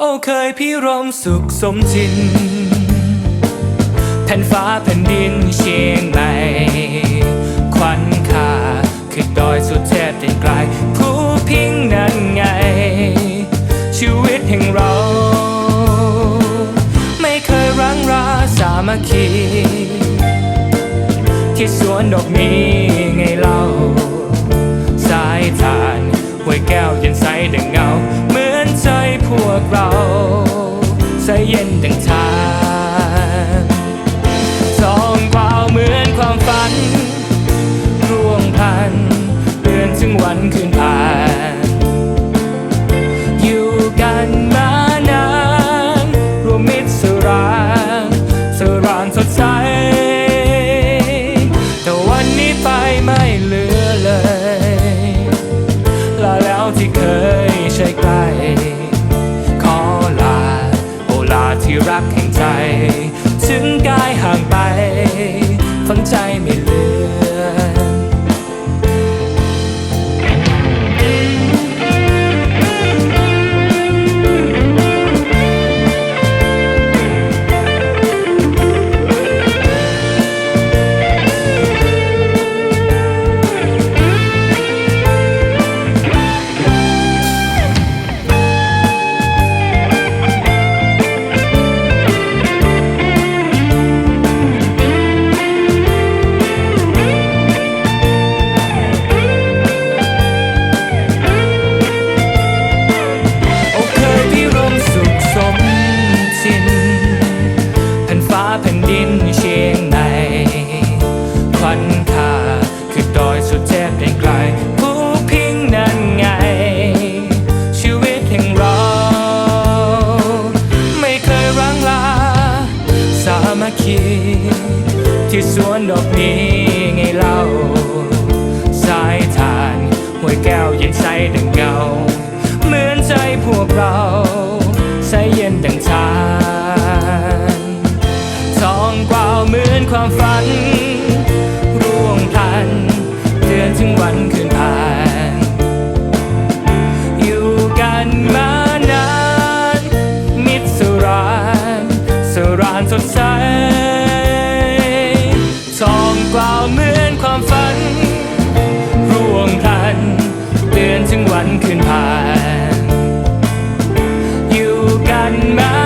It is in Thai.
โอ้เคยพี่รมสุขสมจินแผ่นฟ้าแผ่นดินเชียงใหม่ควันค่าคือดอยสุดเทพเด่นไกลภูพิงนั่นไง ชีวิตแห่งเรา ไม่เคยรังราสามัคคี ที่สวนดอกนี้ไงเล่า สายทานห้วยแก้วเย็นใสดัง ใสเย็นดังทานสองเปล่าเหมือนความฝัน ร่วงพันเดือนถึงวันคืนผ่าน อยู่กันมานานรวมมิตรสรานสรานสดใสแต่วันนี้ไปไม่เหลือเลยลาแล้วที่เคย ที่รักแห่งใจ ถึงกายห่างไป ฝังใจไม่ลืม ที่สวนดอกนี้ไงเล่า สายทานห้วยแก้วเย็นใสดังเงา เหมือนใจพวกเราใสเย็นดังชานทองกวาวเหมือนความฝัน ร่วงพลันเดือนถึงวันคืนผ่าน อยู่กันมานานมิตรสรานสรานสดใส ดื